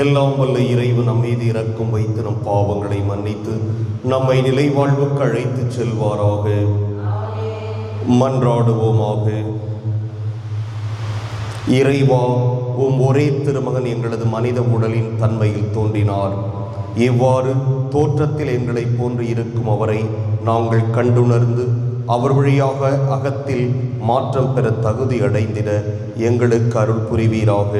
எல்லாம் வல்ல இறைவன் நம் மீது இரக்கம் வைத்து நம் பாவங்களை மன்னித்து நம்மை நிலைவாழ்வுக்கு அழைத்துச் செல்வாராக மன்றாடுவோமாக இறைவா உம் ஒரே திருமகன் எங்களது மனித உடலின் தன்மையில் தோன்றினார். இவ்வாறு தோற்றத்தில் எங்களைப் போன்று இருக்கும் அவரை நாங்கள் கண்டுணர்ந்து அவர் வழியாக அகத்தில் மாற்றம் பெற தகுதி அடைந்திட எங்களுக்கு அருள் புரிவீராக.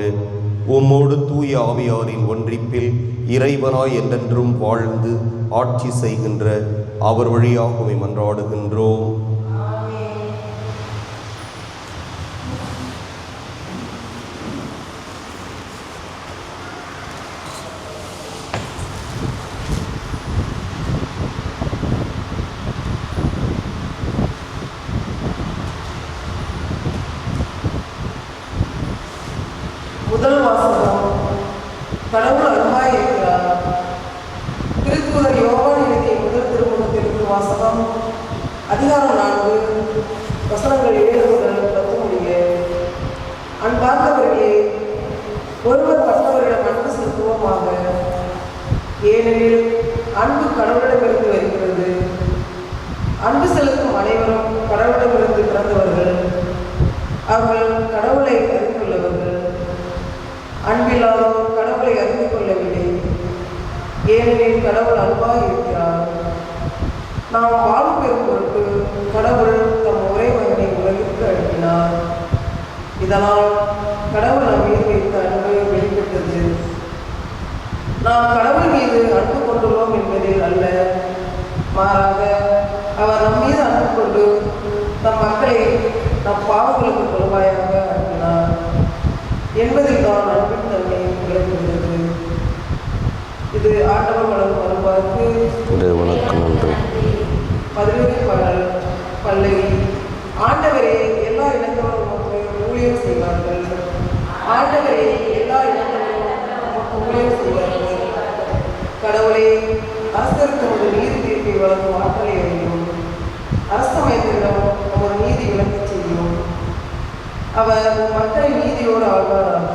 உம்மோடு தூய ஆவியாரின் ஒன்றிப்பில் இறைவனாய் என்றென்றும் வாழ்ந்து ஆட்சி செய்கின்ற அவர் வழியாக மன்றாடுகின்றோம் முதல் வாசகம் கடவுள் அருமாய் இருக்கிறார் திருத்துவதர் யோகான் எழுதிய முதல் திருமுகத்திற்கு வாசகம் அதிகாரம் நான்கு வசனங்கள் ஏழு முதல் பத்து முடிய அன்பார்ந்தவர்களே ஒருவர் மற்றவரிடம் அன்பு செலுத்துவோமாக ஏனெனில் அன்பு கடவுளிடமிருந்து வருகிறது அன்பு செலுத்தும் அனைவரும் கடவுளிடமிருந்து பிறந்தவர்கள். அவர்கள் கடவுளை அறிந்துள்ளவர்கள் அன்பில்லாதோர் கடவுளை அறிந்து கொள்ளவில்லை ஏனெனில் கடவுள் அன்பாக இருக்கிறார். நாம் வாழ்வு பெறும் பொருட்டு கடவுள் தம் ஒரே மகனை உலகிற்கு அனுப்பினார். இதனால் கடவுள் நம் மீது வைத்த அன்பு வெளிப்பட்டது. நாம் கடவுள் மீது அன்பு கொண்டுள்ளோம் என்பதில் அல்ல. மாறாக அவர் நம் மீது அன்பு கொண்டு நம் மக்களை நம் பாவங்களுக்கு கொள்வாயாக அனுப்பினார். என்பதில் தான் அன்பின் தன்மை விளங்குகிறது இது ஆண்டவர் வளரும் வருவார்க்கு இறைவனுக்கு நன்றி. பதினொரு பாடல் பல்லவி ஆண்டவரே எல்லா இனத்தவரும் உமக்கு ஊழியம் செய்வார்கள். ஆண்டவரே எல்லா இனத்தவரும் உமக்கு ஊழியம் செய்வார்கள். கடவுளே அரசருக்கு ஒரு நீதி தீர்ப்பை வழங்கும் ஆற்றலை அரசமயத்திடம் ஒரு நீதி விளங்கச் செய்யும் அவர் மக்களை நீதியோடு ஆழ்வாராக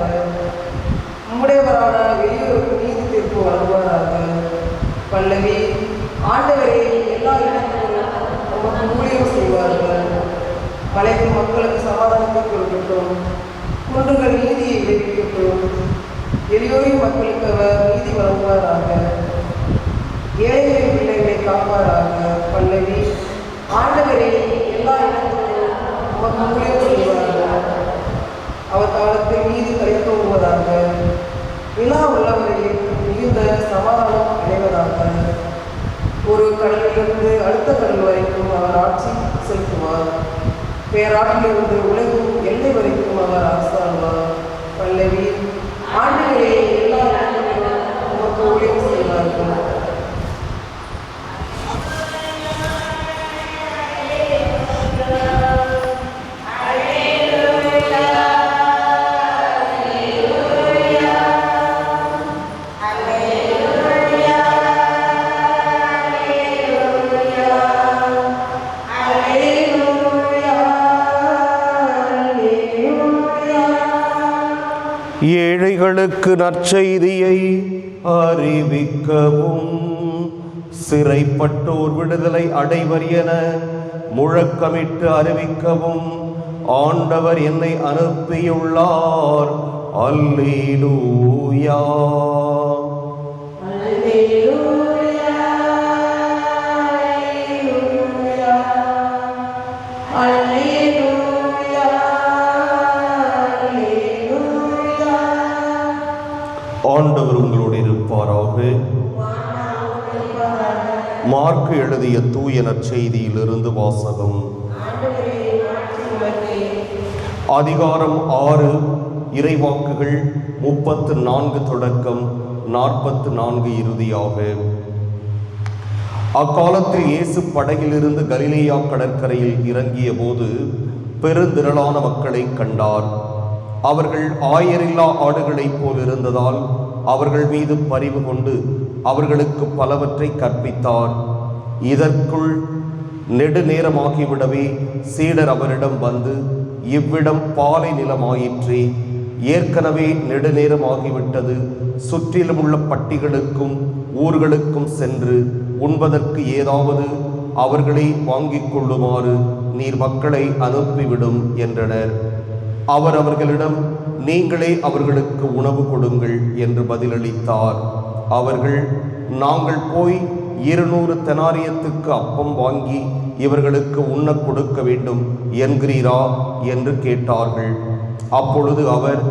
உம்முடையவரான வெளியூருக்கு நீதி தீர்ப்பு வழங்குவாராக. பல்லவி ஆண்டவரே எல்லா இடங்களிலும் ஊழியம் செய்வார்கள். மலைக்கும் மக்களுக்கு சமாதானத்தை கொடுக்கட்டும். குன்றுகள் நீதியை விளைவிக்கட்டும். எளியோரின் மக்களுக்கு அவர் நீதி வழங்குவாராக. ஏழைகளின் பிள்ளைகளை காப்பாராக. பல்லவி ஆண்டவரே எல்லா இடங்களிலும் உமக்கு ஊழியம் செய்வார்கள் அவர் காலத்தில் நீதி கைத்தோங்குவதாக விழா உள்ளவரையில் மிகுந்த சமாதானம் அடைவதாக. ஒரு கடலிலிருந்து அடுத்த கடல் வரைக்கும் அவர் ஆட்சி செலுத்துவார். பேராட்டிலிருந்து உலகின் எல்லை வரைக்கும் அவர் ஆசார் ஏழைகளுக்கு நற்செய்தியை அறிவிக்கவும். சிறைப்பட்டோர் விடுதலை அடைவர் என முழக்கமிட்டு அறிவிக்கவும். ஆண்டவர் என்னை அனுப்பியுள்ளார். அல்லேலூயா. ஆண்டவர் உங்களோடு இருப்பாராக. மார்க்கு எழுதிய தூய நற்செய்தியிலிருந்து வாசகம். அதிகாரம் ஆறு இறைவாக்குகள் முப்பத்து நான்கு தொடக்கம் நாற்பத்து நான்கு இறுதியாக. அக்காலத்தில் இயேசு படகிலிருந்து கலிலேயா கடற்கரையில் இறங்கிய போது பெருந்திரளான மக்களை கண்டார். அவர்கள் ஆயரில்லா ஆடுகளைப் போல் இருந்ததால் அவர்கள் மீது பரிவு கொண்டு அவர்களுக்கு பலவற்றை கற்பித்தார். இதற்குள் நெடுநேரமாகிவிடவே சீடர் அவரிடம் வந்து இவ்விடம் பாலை நிலமாயிற்றே. ஏற்கனவே நெடுநேரமாகிவிட்டது. சுற்றிலும் உள்ள பட்டிகளுக்கும் ஊர்களுக்கும் சென்று உண்பதற்கு ஏதாவது அவர்களை வாங்கிக் கொள்ளுமாறு நீர் மக்களை அனுப்பிவிடும் என்றனர். அவர் அவர்களிடம் நீங்களே அவர்களுக்கு உணவு கொடுங்கள் என்று பதிலளித்தார். அவர்கள் நாங்கள் போய் இருநூறு தெனாரியத்துக்கு அப்பம் வாங்கி இவர்களுக்கு உண்ணக் கொடுக்க வேண்டும் என்கிறீரா? என்று கேட்டார்கள். அப்பொழுது அவர்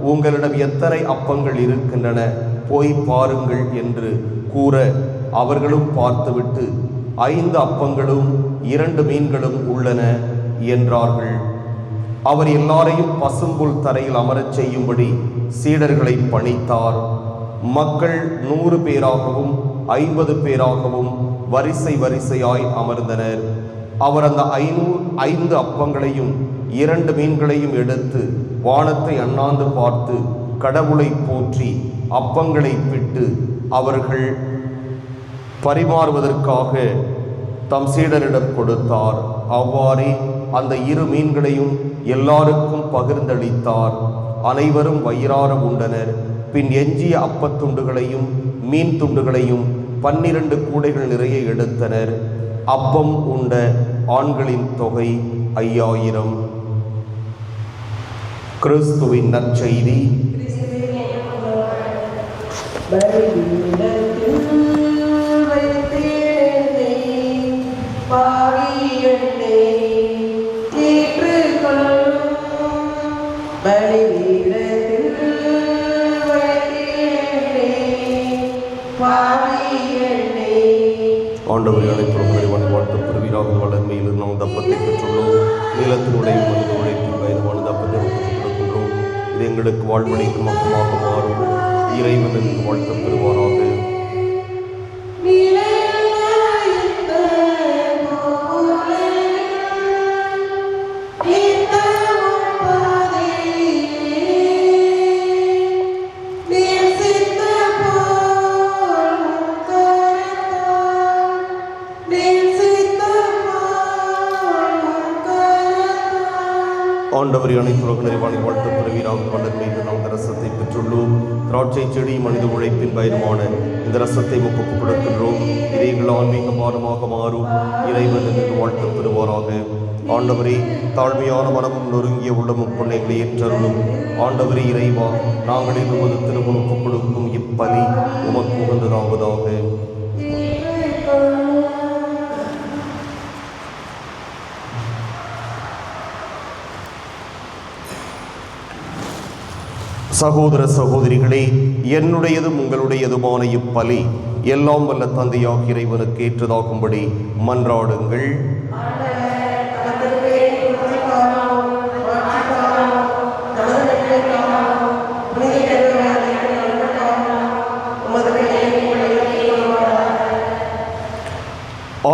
உங்களிடம் எத்தனை அப்பங்கள் இருக்கின்றன? போய் பாருங்கள் என்று கூற அவர்களும் பார்த்துவிட்டு ஐந்து அப்பங்களும் இரண்டு மீன்களும் உள்ளன என்றார்கள். அவர் எல்லாரையும் பசும்புல் தரையில் அமரச் செய்யும்படி சீடர்களை பணித்தார். மக்கள் நூறு பேராகவும் ஐம்பது பேராகவும் வரிசை வரிசையாய் அமர்ந்தனர். அவர் அந்த ஐநூறு ஐந்து அப்பங்களையும் இரண்டு மீன்களையும் எடுத்து வானத்தை அண்ணாந்து பார்த்து கடவுளை போற்றி அப்பங்களை விட்டு அவர்கள் பரிமாறுவதற்காக தம் சீடரிடம் கொடுத்தார். அவ்வாறே அந்த இரு மீன்களையும் எல்லாருக்கும் பகிர்ந்தளித்தார். அனைவரும் வயிறார உண்டனர். பின் எஞ்சிய அப்பத்துண்டுகளையும் மீன் துண்டுகளையும் பன்னிரண்டு கூடைகள் நிறைய எடுத்தனர். அப்பம் உண்ட ஆண்களின் தொகை ஐயாயிரம். கிறிஸ்துவின் நற்செய்தி. பாவி ஆண்டவரை அழைப்புறங்களை வாழ்த்து பெறுவீராக வளர்மையில் நாம் தப்பத்தை பெற்றுள்ளோம். நீளத்தின் உடையும் மனித உழைப்பின் வயதுமான தப்பத்தை கொடுக்கின்றோம் இது எங்களுக்கு வாழ்வழிக்கும் மக்கமாக மாறும். இறைவனின் வாழ்த்து பெறுவாராக. ஆண்டவர் அனைத்து நிறைவான வாழ்த்து பெறுவீராக மீது நாம் இந்த ரசத்தை பெற்றுள்ளோம். திராட்சை செடி மனித உழைப்பின் பயனுமான இந்த ரசத்தை முகப்பு கொடுக்கின்றோம் இதை ஆன்மீக பானமாக மாறும். இறைவன் என்று வாழ்த்து பெறுவாராக ஆண்டவரே தாழ்மையான மனமும் நொறுங்கிய உள்ளமும் கொள்ளைகளை ஏற்றருளும். ஆண்டவரே இறைவா நாங்கள் இன்று உமது கொடுக்கும் இப்பலி உமக்கு உகந்ததாவதாக. சகோதர சகோதரிகளே என்னுடையதும் உங்களுடையதுமான இப்பலி எல்லாம் வல்ல தந்தையாக இறைவனுக்கு ஏற்றதாகும்படி மன்றாடுங்கள்.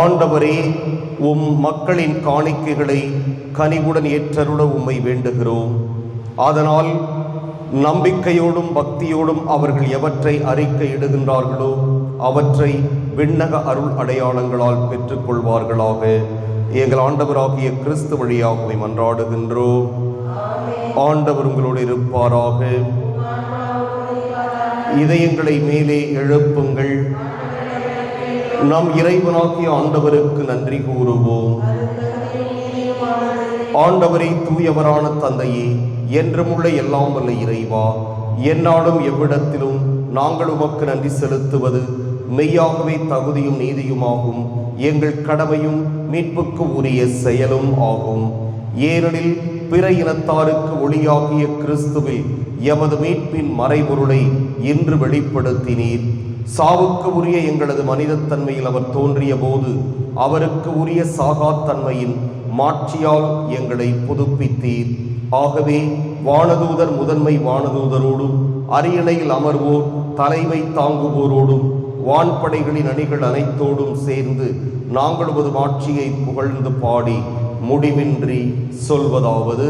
ஆண்டவரே உம் மக்களின் காணிக்கைகளை கனிவுடன் ஏற்றருட உம்மை வேண்டுகிறோம். அதனால் நம்பிக்கையோடும் பக்தியோடும் அவர்கள் எவற்றை அறிக்கையிடுகின்றார்களோ அவற்றை விண்ணக அருள் அடையாளங்களால் பெற்றுக்கொள்வார்களாக. எங்கள் ஆண்டவராகிய கிறிஸ்து வழியாகவே மன்றாடுகின்றோ ஆண்டவர் உங்களோடு இருப்பாராக. இதயங்களை மேலே எழுப்புங்கள். நம் இறைவனாகிய ஆண்டவருக்கு நன்றி கூறுவோம். ஆண்டவரை தூயவரான தந்தையே என்றுமுள்ள எல்லாம் வல்ல இறைவா எந்நாளும் எவ்விடத்திலும் நாங்கள் உமக்கு நன்றி செலுத்துவது மெய்யாகவே தகுதியும் நீதியுமாகும். எங்கள் கடமையும் மீட்புக்கு உரிய செயலும் ஆகும். ஏனெனில் பிற இனத்தாருக்கு ஒளியாகிய கிறிஸ்துவில் எமது மீட்பின் மறைபொருளை இன்று வெளிப்படுத்தினீர். சாவுக்கு உரிய எங்களது மனிதத்தன்மையில் அவர் தோன்றிய போது அவருக்கு உரிய சாகாத்தன்மையின் மாட்சியால் எங்களை புதுப்பித்தீர். ஆகவே வானதூதர் முதன்மை வானதூதரோடும் அரியணையில் அமர்வோர் தலைமை தாங்குவோரோடும் வான்படைகளின் அணிகள் அனைத்தோடும் சேர்ந்து நாங்கள் உமது மாட்சியை புகழ்ந்து பாடி முடிவின்றி சொல்வதாவது.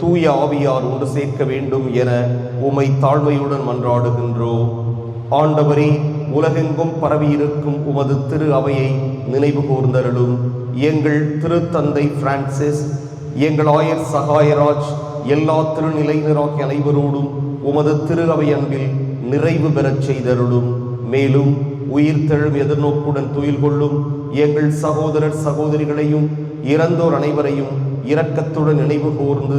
தூய ஆவியார் ஒன்று சேர்க்க வேண்டும் என உமை தாழ்மையுடன் மன்றாடுகின்றோம் ஆண்டவரே உலகெங்கும் பரவியிருக்கும் உமது திரு அவையை நினைவு கூர்ந்தருளும். எங்கள் திருத்தந்தை பிரான்சிஸ் எங்கள் ஆயர் சகாயராஜ் எல்லா திருநிலையினராக அனைவரோடும் உமது திரு அவை அன்பில் நிறைவு பெறச் செய்தருளும். மேலும் உயிர்த்தெழும் எதிர்நோக்குடன் துயில் கொள்ளும் எங்கள் சகோதரர் சகோதரிகளையும் இறந்தோர் அனைவரையும் இரக்கத்துடன் நினைவு கூர்ந்து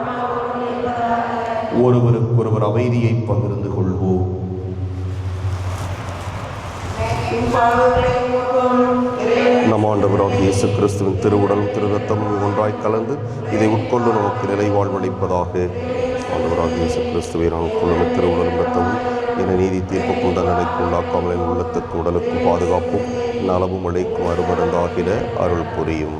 ஒருவருக்கொருவர் அமைதியை பகிர்ந்து கொள்வோம். நம் ஆண்டவராக இயேசு கிறிஸ்துவின் திருவுடல் திருரத்தமும் ஒன்றாய் கலந்து இதை உட்கொண்டு நமக்கு நிலைவாழ்வளிப்பதாக ஆண்டவராக இயேசு கிறிஸ்துவை நாம் உட்கொள்ளும் திருவுடலும் ரத்தமும் என நீதி தீர்ப்புக்கும் தண்டனைக்கு உள்ளாக்காமல் என் உள்ளத்துக்கு உடலுக்கும் பாதுகாப்பும் நலவும் அழைக்கும் அருமருந்தாகிட அருள் புரியும்.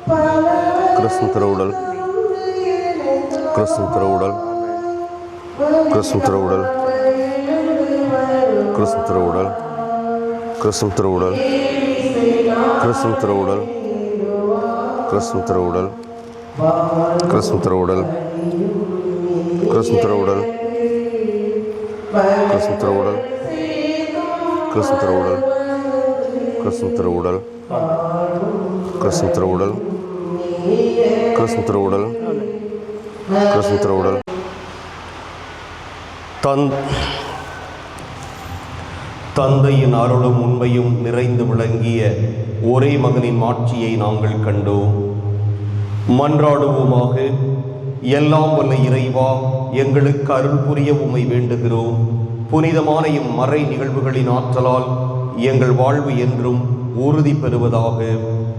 கிறிஸ்துவின் திருவுடல் கிறிஸ்துவின் திருவுடல் கிறிஸ்துவின் திருவுடல் கிறிஸ்துவின் திருவுடல் கிறிஸ்துவின் திருவுடல் கிறிஸ்துவின் திருவுடல் கிறிஸ்துவின் திருவுடல் கிறிஸ்துவின் திருவுடல் கிறிஸ்துவின் திருவுடல் கிறிஸ்துவின் திருவுடல் கிறிஸ்துவின் திருவுடல் கிறிஸ்துவின் திருவுடல் கிறிஸ்துவின் திருவுடல் கிறிஸ்துவின் திருவுடல் கிறிஸ்துவின் திருவுடல் தன் தந்தையின் அருளும் உண்மையும் நிறைந்து விளங்கிய ஒரே மகனின் மாட்சியை நாங்கள் கண்டோம். மன்றாடுவோமாக எல்லாம் வல்ல இறைவா எங்களுக்கு அருள் புரிய உம்மை வேண்டுகிறோம். புனிதமான இம்மறை நிகழ்வுகளின் ஆற்றலால் எங்கள் வாழ்வு என்றும் உறுதி பெறுவதாக.